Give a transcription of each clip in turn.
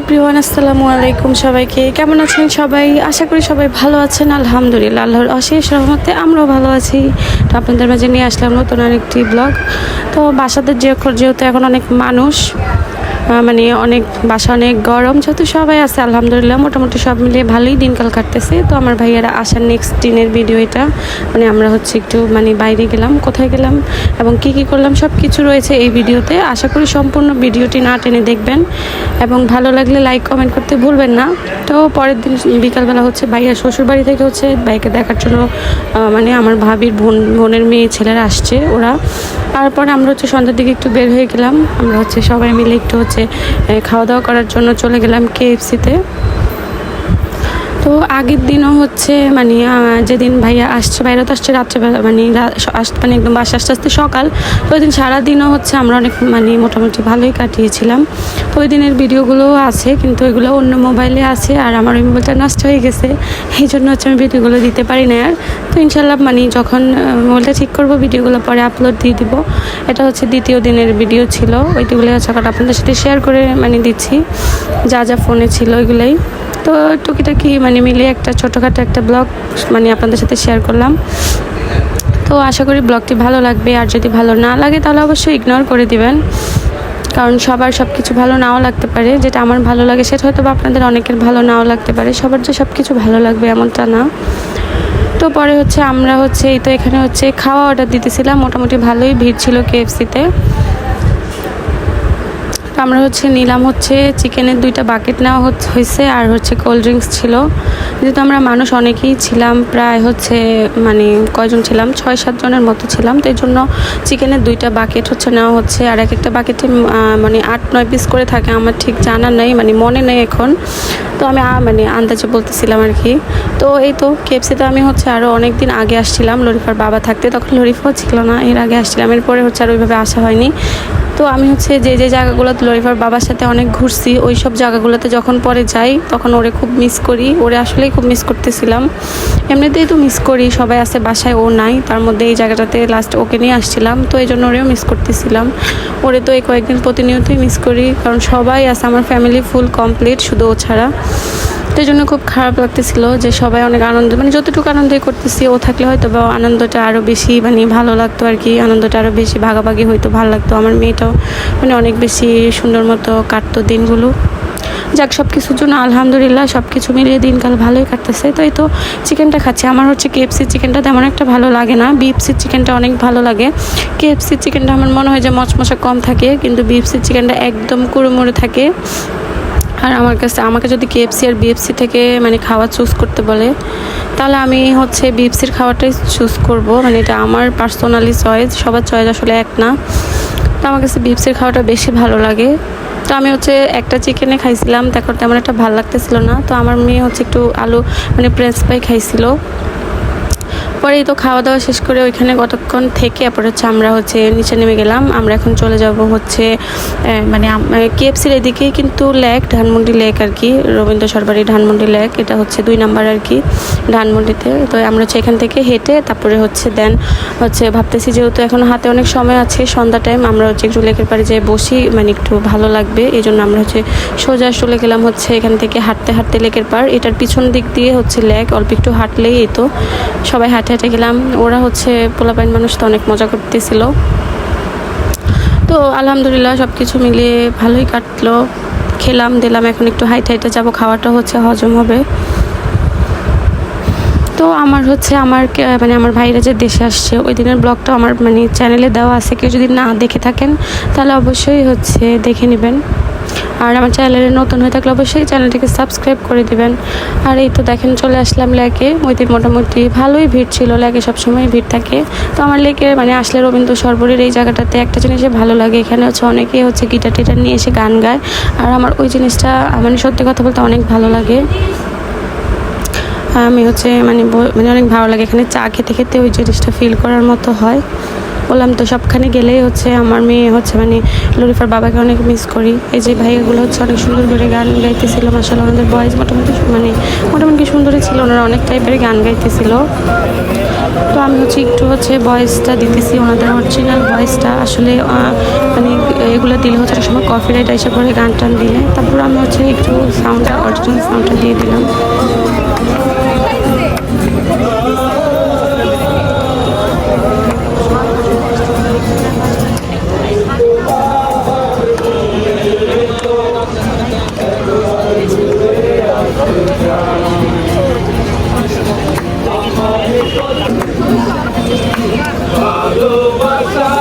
Everyone আসসালামু আলাইকুম সবাইকে। কেমন আছেন সবাই? আশা করি সবাই ভালো আছেন। আলহামদুলিল্লাহ, আল্লাহর অশেষ রহমতে আমরাও ভালো আছি। তো আপনাদের মাঝে নিয়ে আসলাম নতুন আরেকটি ব্লগ তো বাসাদের যে যেহেতু এখন অনেক মানুষ মানে অনেক বাসা অনেক গরম, যেহেতু সবাই আছে, আলহামদুলিল্লাহ, মোটামুটি সব মিলিয়ে ভালোই দিনকাল কাটতেছে। তো আমার ভাইয়ারা আসার নেক্সট দিনের ভিডিও এটা। মানে আমরা হচ্ছে একটু মানে বাইরে গেলাম, কোথায় গেলাম এবং কি কি করলাম সব কিছু রয়েছে এই ভিডিওতে আশা করি সম্পূর্ণ ভিডিওটি না টেনে দেখবেন। এবং ভালো লাগলে লাইক কমেন্ট করতে ভুলবেন না। তো পরের দিন বিকালবেলা হচ্ছে ভাইয়া শ্বশুর বাড়ি থেকে হচ্ছে বাইকে দেখার জন্য মানে আমার ভাবির বোন, বোনের মেয়ে, ছেলেরা আসছে ওরা। তারপরে আমরা হচ্ছে সন্ধ্যার দিকে একটু বের হয়ে গেলাম। আমরা হচ্ছে সবাই মিলে একটু হচ্ছে এ, খাওয়া দাওয়া করার জন্য চলে গেলাম কেএফসিতে তো আগের দিনও হচ্ছে মানে যেদিন ভাইয়া আসছে বাইরে তো আসছে রাত্রেবেলা মানে রা- আস- মানে একদম বাসা আস্তে আস্তে সকাল, তো ওই দিন সারাদিনও হচ্ছে আমরা অনেক মানে মোটামুটি ভালোই কাটিয়েছিলাম। তো ওই দিনের ভিডিওগুলোও আছে, কিন্তু ওইগুলো অন্য মোবাইলে আছে, আর আমার ওই মোবাইলটা নষ্ট হয়ে গেছে, এই জন্য হচ্ছে আমি ভিডিওগুলো দিতে পারি না আর। তো ইনশাল্লাহ মানে যখন মোবাইলটা ঠিক করব, ভিডিওগুলো পরে আপলোড দিয়ে দিব। এটা হচ্ছে দ্বিতীয় দিনের ভিডিও ছিল ওইগুলো হচ্ছে আপনাদের সাথে শেয়ার করে মানে দিচ্ছি। যা যা ফোনে ছিল, ওইগুলোই। তো টুকিটাকি মানে মিলে একটা ছোটোখাটো একটা ব্লগ মানে আপনাদের সাথে শেয়ার করলাম। তো আশা করি ব্লগটি ভালো লাগবে, আর যদি ভালো না লাগে তাহলে অবশ্যই ইগনোর করে দিবেন। কারণ সবার সব কিছু ভালো নাও লাগতে পারে, যেটা আমার ভালো লাগে সেটা হয়তো বা আপনাদের অনেকের ভালো নাও লাগতে পারে, সবার যে সব কিছু ভালো লাগবে এমনটা না। তো পরে হচ্ছে আমরা হচ্ছে, এই তো এখানে হচ্ছে খাওয়া অর্ডার দিতেছিলাম, মোটামুটি ভালোই ভিড় ছিল কেএফসিতে তো আমরা হচ্ছে নিলাম হচ্ছে চিকেনের দুইটা বাকেট নেওয়া হয়েছে আর হচ্ছে কোল্ড ড্রিঙ্কস ছিল। যেহেতু আমরা মানুষ অনেকেই ছিলাম, প্রায় হচ্ছে মানে কয়জন ছিলাম? ছয়, সাত জনের মতো ছিলাম। তো এই জন্য চিকেনের দুইটা বাকেট হচ্ছে নেওয়া হচ্ছে। আর এক একটা বাকেটে মানে আট, নয় পিস করে থাকে। আমার ঠিক জানা নেই মানে মনে নেই এখন। তো আমি মানে আন্দাজে বলতেছিলাম আর কি। তো এই তো কেএফসিতে আমি হচ্ছে আরও অনেক দিন আগে আসছিলাম। লরিফার বাবা থাকতে। তখন লরিফাও ছিল না। এর আগে আসছিলাম। এরপরে হচ্ছে আর ওইভাবে আসা হয়নি। তো আমি হচ্ছে যে যে জায়গাগুলোতে লরিফার বাবার সাথে অনেক ঘুরছি ওই সব জায়গাগুলোতে যখন পরে যাই, তখন ওরে খুব মিস করি। ওরে আসলেই খুব মিস করতেছিলাম। এমনিতেই তো মিস করি, সবাই আছে বাসায়, ও নাই। তার মধ্যে এই জায়গাটাতে লাস্ট ওকে নিয়ে আসছিলাম, তো এই জন্য ওরেও মিস করতেছিলাম। ওরে তো এই কয়েকদিন প্রতিনিয়তই মিস করি, কারণ সবাই আছে, আমার ফ্যামিলি ফুল কমপ্লিট শুধু ও ছাড়া। তো জন্য খুব খারাপ লাগতেছিল যে সবাই অনেক আনন্দ মানে যতটুকু আনন্দই করতেছি, ও থাকলে হয়তো বা আনন্দটা আরও বেশি মানে ভালো লাগতো আর কি, আনন্দটা আরও বেশি ভাগাভাগি হয়তো ভালো লাগতো। আমার মেয়েটাও মানে অনেক বেশি সুন্দর মতো কাটতো দিনগুলো। যাক সব কিছুর জন্য আলহামদুলিল্লাহ সব কিছু মিলিয়ে দিনকাল ভালোই কাটতেছে। তো এই তো চিকেনটা খাচ্ছি। আমার হচ্ছে কেএফসি চিকেনটা তেমন একটা ভালো লাগে না। বিএফসির চিকেনটা অনেক ভালো লাগে। কেএফসির চিকেনটা আমার মনে হয় যে মচমচা কম থাকে, কিন্তু বিএফসির চিকেনটা একদম কুড়ুমুড়ে থাকে। আর আমার কাছে, আমাকে যদি কেএফসি আর বিএফসি থেকে মানে খাওয়া চুজ করতে বলে, তাহলে আমি হচ্ছে বিএফসির খাওয়াটাই চুজ করব। মানে এটা আমার পার্সোনালি চয়েস সবার চয়েস আসলে এক না। তো আমার কাছে বিএফসির খাওয়াটা বেশি ভালো লাগে। তো আমি হচ্ছে একটা চিকেনে খাইছিলাম তারপর তেমন একটা ভালো লাগতেছিল না। তো আমার মেয়ে হচ্ছে একটু আলু মানে ফ্রেঞ্চ ফ্রাই খাইছিল। পরে এই তো খাওয়া দাওয়া শেষ করে ওইখানে কতক্ষণ থেকে এরপর হচ্ছে আমরা হচ্ছে নিচে নেমে গেলাম। আমরা এখন চলে যাব হচ্ছে মানে কেএফসির এদিকেই কিন্তু লেক, ধানমন্ডি লেক আর কি, রবীন্দ্র সরবারি ধানমন্ডি লেক, এটা হচ্ছে দুই নাম্বার আর কি ধানমন্ডিতে। তো আমরা হচ্ছে এখান থেকে হেঁটে তারপরে হচ্ছে দেন হচ্ছে ভাবতেছি যেহেতু এখন হাতে অনেক সময় আছে, সন্ধ্যা টাইম আমরা হচ্ছে একটু লেকের পাড়ে যেয়ে বসি মানে একটু ভালো লাগবে এই জন্য আমরা হচ্ছে সোজা চলে গেলাম হচ্ছে এখান থেকে হাঁটতে হাঁটতে লেকের পাড়। এটার পিছন দিক দিয়ে হচ্ছে লেক, অল্প একটু হাঁটলেই এই তো সবাই হাঁটে হাঁটে গেলাম। ওরা হচ্ছে পোলাপাইন মানুষ তো অনেক মজা করতেছিল। তো আলহামদুলিল্লাহ সব কিছু মিলিয়ে ভালোই কাটলো। খেলাম, দিলাম, এখন একটু হাইটে হাইটে যাব, খাওয়াটা হচ্ছে হজম হবে। তো আমার হচ্ছে আমার মানে আমার ভাইরা যে দেশে আসছে, ওই দিনের ব্লগটা আমার মানে চ্যানেলে দেওয়া আছে। কেউ যদি না দেখে থাকেন, তাহলে অবশ্যই হচ্ছে দেখে নেবেন। আর আমার চ্যানেলে নতুন হয়ে থাকলে অবশ্যই চ্যানেলটিকে সাবস্ক্রাইব করে দিবেন। আর এই তো দেখেন চলে আসলাম লেকে। ওই দিন মোটামুটি ভালোই ভিড় ছিল, লেকে সবসময় ভিড় থাকে। তো আমার লেকে মানে আসলে রবীন্দ্র সরবরের এই জায়গাটাতে একটা জিনিসে ভালো লাগে, এখানে হচ্ছে অনেকেই হচ্ছে গিটার টিটার নিয়ে এসে গান গায়। আর আমার ওই জিনিসটা মানে সত্যি কথা বলতে অনেক ভালো লাগে। আমি হচ্ছে মানে মানে অনেক ভালো লাগে এখানে চা খেতে খেতে ওই জিনিসটা ফিল করার মতো হয়। বললাম তো সবখানে গেলেই হচ্ছে আমার মেয়ে হচ্ছে মানে লরিফার বাবাকে অনেক মিস করি। এই যে ভাইগুলো হচ্ছে অনেক সুন্দর করে গান গাইতেছিল মাসাল ওনাদের বয়স মোটামুটি মানে মোটামুটি সুন্দরই ছিল, ওনারা অনেক টাইপের গান গাইতেছিল। তো আমি হচ্ছে একটু হচ্ছে ভয়েসটা দিতেছি ওনাদের অরিজিনাল ভয়েসটা আসলে মানে এগুলো দিলে হচ্ছে সময় কফি রাইট এসে পরে গান টান দিলে। তারপর আমি হচ্ছে একটু সাউন্ডটা অরিজিনাল সাউন্ডটা দিয়ে দিলাম। Bangsa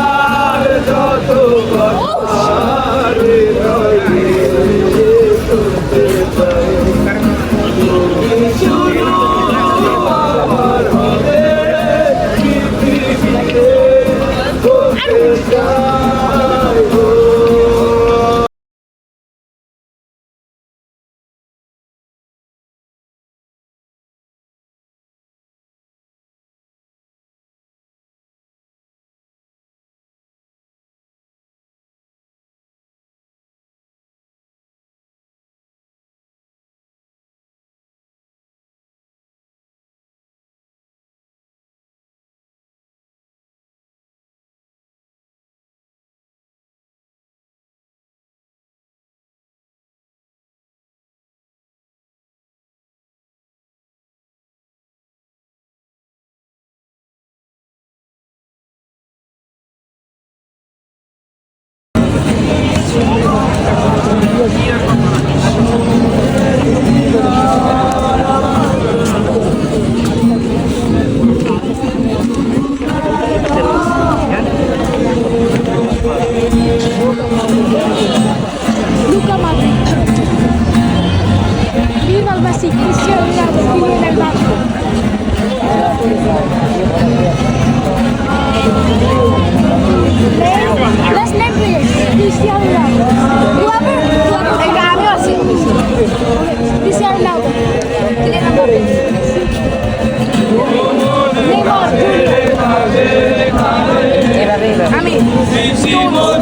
Let's name players. Cristiano Ronaldo. Whoever, whoever. Ay, dami kasi. Cristiano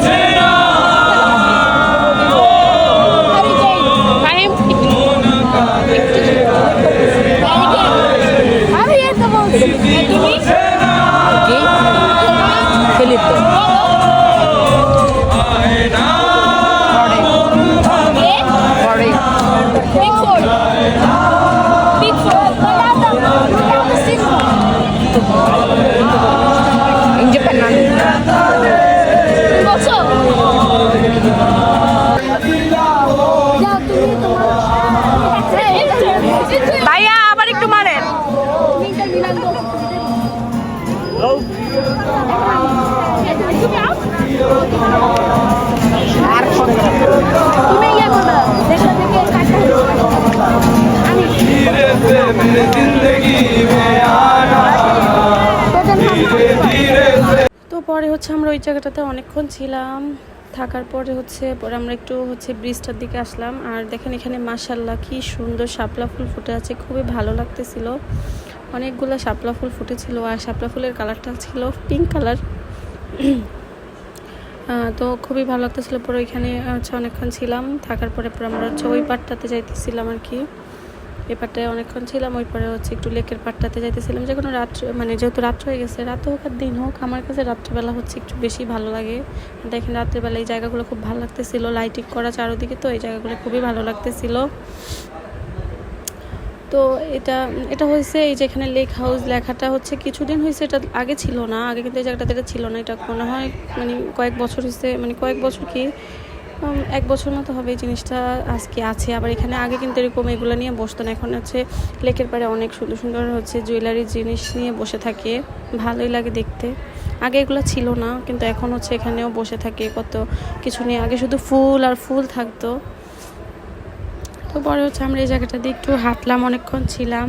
তো পরে হচ্ছে আমরা ওই জায়গাটাতে অনেকক্ষণ ছিলাম। থাকার পরে হচ্ছে পরে আমরা একটু হচ্ছে ব্রিজটার দিকে আসলাম। আর দেখেন এখানে মাসাল্লাহ কি সুন্দর শাপলা ফুল ফুটে আছে, খুবই ভালো লাগতেছিল। অনেকগুলো শাপলা ফুল ফুটেছিল, আর শাপলা ফুলের কালারটা ছিল পিঙ্ক কালার তো খুবই ভালো লাগতেছিল। পরে ওইখানে হচ্ছে অনেকক্ষণ ছিলাম। থাকার পরে পরে আমরা হচ্ছে ওই পাটটাতে যাইতেছিলাম আর কি। এই পাটটায় অনেকক্ষণ ছিলাম, ওই পরে হচ্ছে একটু লেকের পাটটাতে যাইতেছিলাম। যে কোনো রাত্র মানে যেহেতু রাত্র হয়ে গেছে, রাত হোক আর দিন হোক, আমার কাছে রাত্রেবেলা হচ্ছে একটু বেশি ভালো লাগে। দেখেন রাত্রেবেলা এই জায়গাগুলো খুব ভালো লাগতেছিল। লাইটিং করা চারোদিকে তো এই জায়গাগুলো খুবই ভালো লাগতেছিল। তো এটা এটা হয়েছে এই যে এখানে লেক হাউস লেখাটা হচ্ছে কিছুদিন হয়েছে, এটা আগে ছিল না, আগে কিন্তু এই জায়গাটাতে এটা ছিল না, এটা মনে হয় মানে কয়েক বছর হয়েছে মানে কয়েক বছর কি এক বছর মতো হবে এই জিনিসটা আজকে আছে, আবার এখানে আগে কিন্তু এরকম এগুলো নিয়ে বসতো না, এখন হচ্ছে লেকের পাড়ে অনেক সুন্দর সুন্দর হচ্ছে জুয়েলারি জিনিস নিয়ে বসে থাকে, ভালোই লাগে দেখতে, আগে এগুলো ছিল না, কিন্তু এখন হচ্ছে এখানেও বসে থাকে কত কিছু নিয়ে, আগে শুধু ফুল আর ফুল থাকতো তো পরে হচ্ছে আমরা এই জায়গাটা দিয়ে একটু হাঁটলাম অনেকক্ষণ ছিলাম।